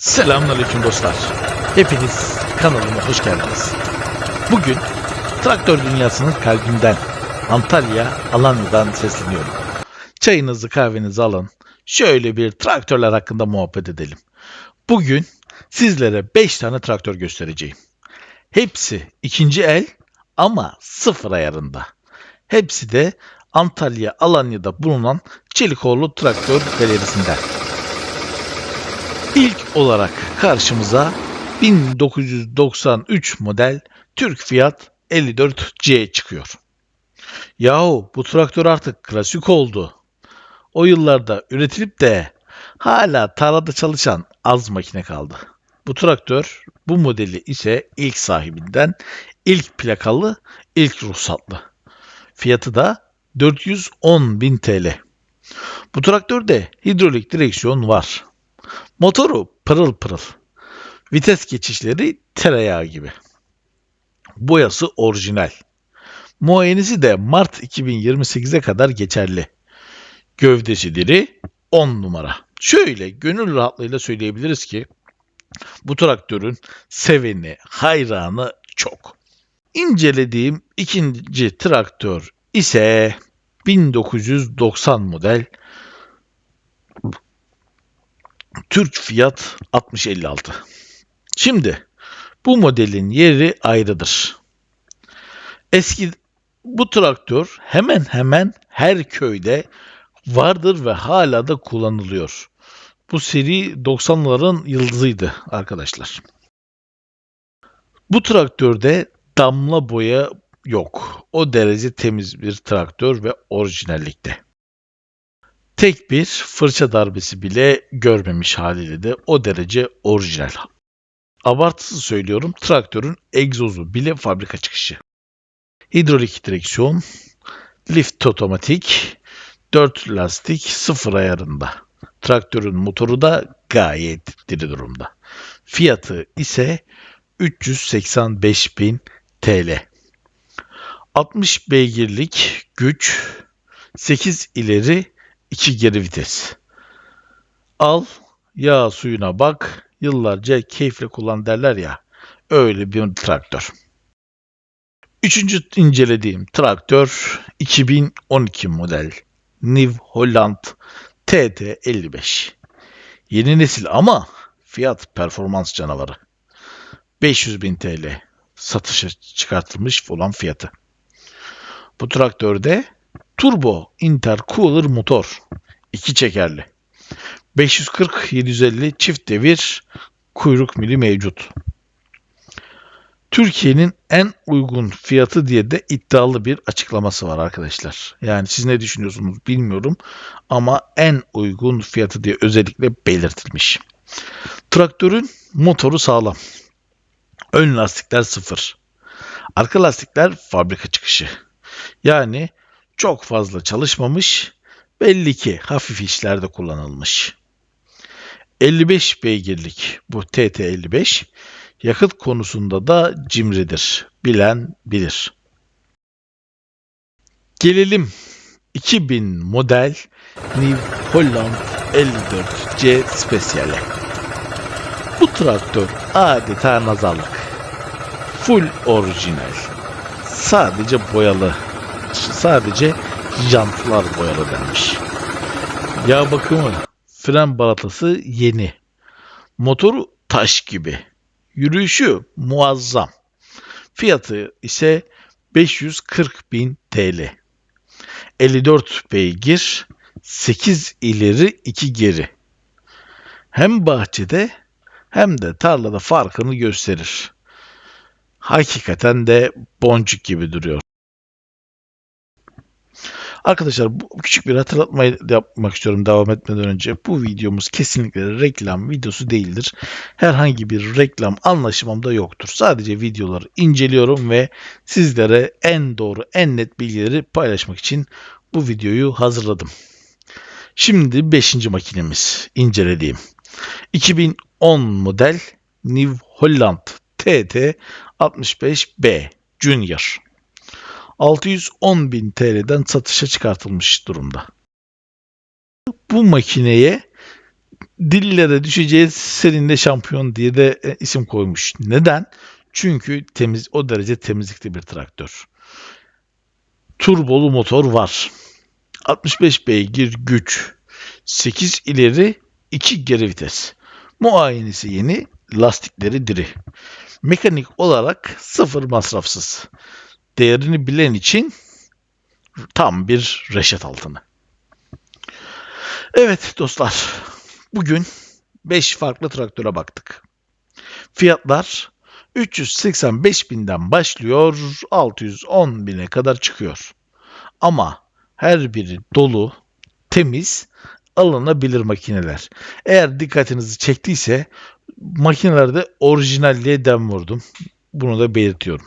Selamünaleyküm dostlar. Hepiniz kanalıma hoş geldiniz. Bugün traktör dünyasının kalbinden Antalya Alanya'dan sesleniyorum. Çayınızı kahvenizi alın. Şöyle bir traktörler hakkında muhabbet edelim. Bugün sizlere 5 tane traktör göstereceğim. Hepsi ikinci el ama sıfır ayarında. Hepsi de Antalya Alanya'da bulunan Çelikoğlu Traktör Galerisi'nden. İlk olarak karşımıza 1993 model Türk Fiat 54C çıkıyor. Yahu bu traktör artık klasik oldu. O yıllarda üretilip de hala tarlada çalışan az makine kaldı. Bu traktör bu modeli ise ilk sahibinden ilk plakalı, ilk ruhsatlı. Fiyatı da 410 bin TL. Bu traktörde hidrolik direksiyon var. Motoru pırıl pırıl. Vites geçişleri tereyağı gibi. Boyası orijinal. Muayenesi de Mart 2028'e kadar geçerli. Gövdesi diri 10 numara. Şöyle gönül rahatlığıyla söyleyebiliriz ki bu traktörün seveni, hayranı çok. İncelediğim ikinci traktör ise 1990 model Türk Fiat 6056. Şimdi bu modelin yeri ayrıdır. Eski bu traktör hemen hemen her köyde vardır ve hala da kullanılıyor. Bu seri 90'ların yıldızıydı arkadaşlar. Bu traktörde damla boya yok. O derece temiz bir traktör ve orijinallikte. Tek bir fırça darbesi bile görmemiş haliyle de o derece orijinal. Abartısız söylüyorum traktörün egzozu bile fabrika çıkışı. Hidrolik direksiyon, lift otomatik, 4 lastik sıfır ayarında. Traktörün motoru da gayet diri durumda. Fiyatı ise 385 bin TL. 60 beygirlik güç, 8 ileri, 2 geri vites. Al, yağ suyuna bak, yıllarca keyifle kullan derler ya. Öyle bir traktör. Üçüncü incelediğim traktör 2012 model New Holland TT55. Yeni nesil ama fiyat performans canavarı. 500 bin TL satışa çıkartılmış olan fiyatı. Bu traktörde turbo intercooler motor. iki çekerli. 540-750 çift devir kuyruk mili mevcut. Türkiye'nin en uygun fiyatı diye de iddialı bir açıklaması var arkadaşlar. Yani siz ne düşünüyorsunuz bilmiyorum ama en uygun fiyatı diye özellikle belirtilmiş. Traktörün motoru sağlam. Ön lastikler sıfır. Arka lastikler fabrika çıkışı. Yani çok fazla çalışmamış, belli ki hafif işlerde kullanılmış. 55 beygirlik bu TT55 yakıt konusunda da cimridir. Bilen bilir. Gelelim 2000 model New Holland 54C Special'e. Bu traktör adeta nazarlık. Full orijinal. Sadece boyalı. Sadece jantlar boyalı denmiş. Yağ bakımı, fren balatası yeni. Motoru taş gibi. Yürüyüşü muazzam. Fiyatı ise 540 bin TL. 54 beygir, 8 ileri 2 geri. Hem bahçede hem de tarlada farkını gösterir. Hakikaten de boncuk gibi duruyor. Arkadaşlar bu küçük bir hatırlatmayı yapmak istiyorum devam etmeden önce. Bu videomuz kesinlikle reklam videosu değildir. Herhangi bir reklam anlaşmam da yoktur. Sadece videoları inceliyorum ve sizlere en doğru, en net bilgileri paylaşmak için bu videoyu hazırladım. Şimdi 5. makinemiz incelediğim. 2010 model New Holland TT 65B Junior. 610 bin TL'den satışa çıkartılmış durumda. Bu makineye Dillere düşeceğiz seninle şampiyon diye de e, isim koymuş. Neden? Çünkü temiz o derece temizlikli bir traktör. Turbolu motor var. 65 beygir güç. 8 ileri 2 geri vites. Muayenesi yeni, lastikleri diri. Mekanik olarak sıfır masrafsız. Değerini bilen için tam bir reşet altını. Evet dostlar, bugün 5 farklı traktöre baktık. Fiyatlar 385 binden başlıyor, 610 bine kadar çıkıyor. Ama her biri dolu, temiz, alınabilir makineler. Eğer dikkatinizi çektiyse makinelerde orijinalliğe dem vurdum. Bunu da belirtiyorum.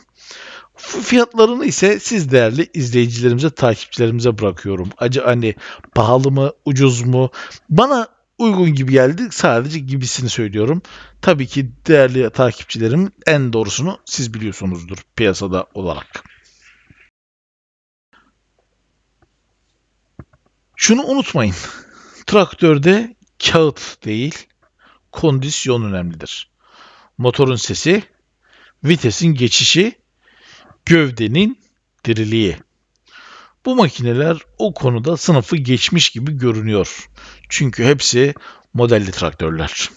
Fiyatlarını ise siz değerli izleyicilerimize, takipçilerimize bırakıyorum. Acı hani pahalı mı, ucuz mu? Bana uygun gibi geldi. Sadece gibisini söylüyorum. Tabii ki değerli takipçilerim en doğrusunu siz biliyorsunuzdur piyasada olarak. Şunu unutmayın. Traktörde kağıt değil, kondisyon önemlidir. Motorun sesi, vitesin geçişi, gövdenin diriliği. Bu makineler o konuda sınıfı geçmiş gibi görünüyor. Çünkü hepsi modelli traktörler.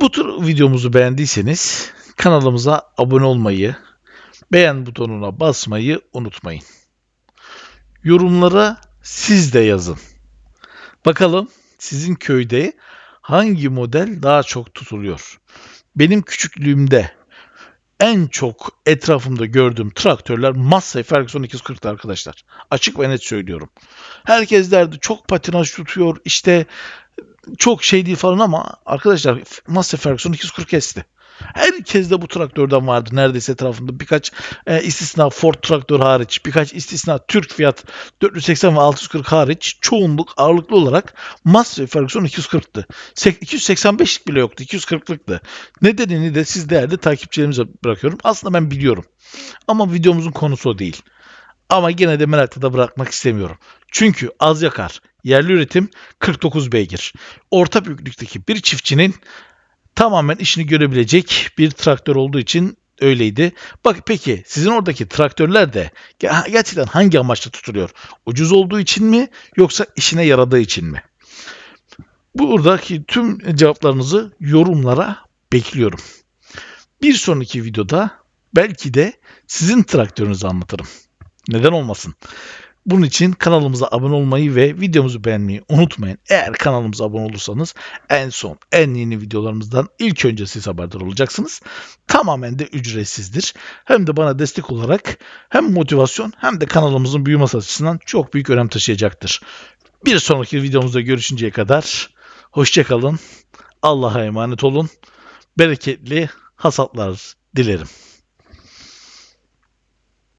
Bu tür videomuzu beğendiyseniz kanalımıza abone olmayı, beğen butonuna basmayı unutmayın. Yorumlara siz de yazın. Bakalım sizin köyde hangi model daha çok tutuluyor? Benim küçüklüğümde en çok etrafımda gördüğüm traktörler Massey Ferguson 240'tı arkadaşlar. Açık ve net söylüyorum. Herkes derdi çok patinaj tutuyor işte çok şey değil falan ama arkadaşlar Massey Ferguson 240 kesti. Herkes de bu traktörden vardı neredeyse etrafında. Birkaç e, istisna Ford traktör hariç, birkaç istisna Türk Fiat 480 ve 640 hariç çoğunluk ağırlıklı olarak Massey Ferguson 240'tı. 285'lik bile yoktu, 240'lıktı. Nedenini de siz değerli takipçilerimize bırakıyorum. Aslında ben biliyorum. Ama videomuzun konusu o değil. Ama gene de merakla da bırakmak istemiyorum. Çünkü az yakar. Yerli üretim 49 beygir. Orta büyüklükteki bir çiftçinin tamamen işini görebilecek bir traktör olduğu için öyleydi. Bak peki sizin oradaki traktörler de ger- gerçekten hangi amaçla tutuluyor? Ucuz olduğu için mi yoksa işine yaradığı için mi? Buradaki tüm cevaplarınızı yorumlara bekliyorum. Bir sonraki videoda belki de sizin traktörünüzü anlatırım. Neden olmasın? Bunun için kanalımıza abone olmayı ve videomuzu beğenmeyi unutmayın. Eğer kanalımıza abone olursanız en son en yeni videolarımızdan ilk önce siz haberdar olacaksınız. Tamamen de ücretsizdir. Hem de bana destek olarak hem motivasyon hem de kanalımızın büyümesi açısından çok büyük önem taşıyacaktır. Bir sonraki videomuzda görüşünceye kadar hoşçakalın. Allah'a emanet olun. Bereketli hasatlar dilerim.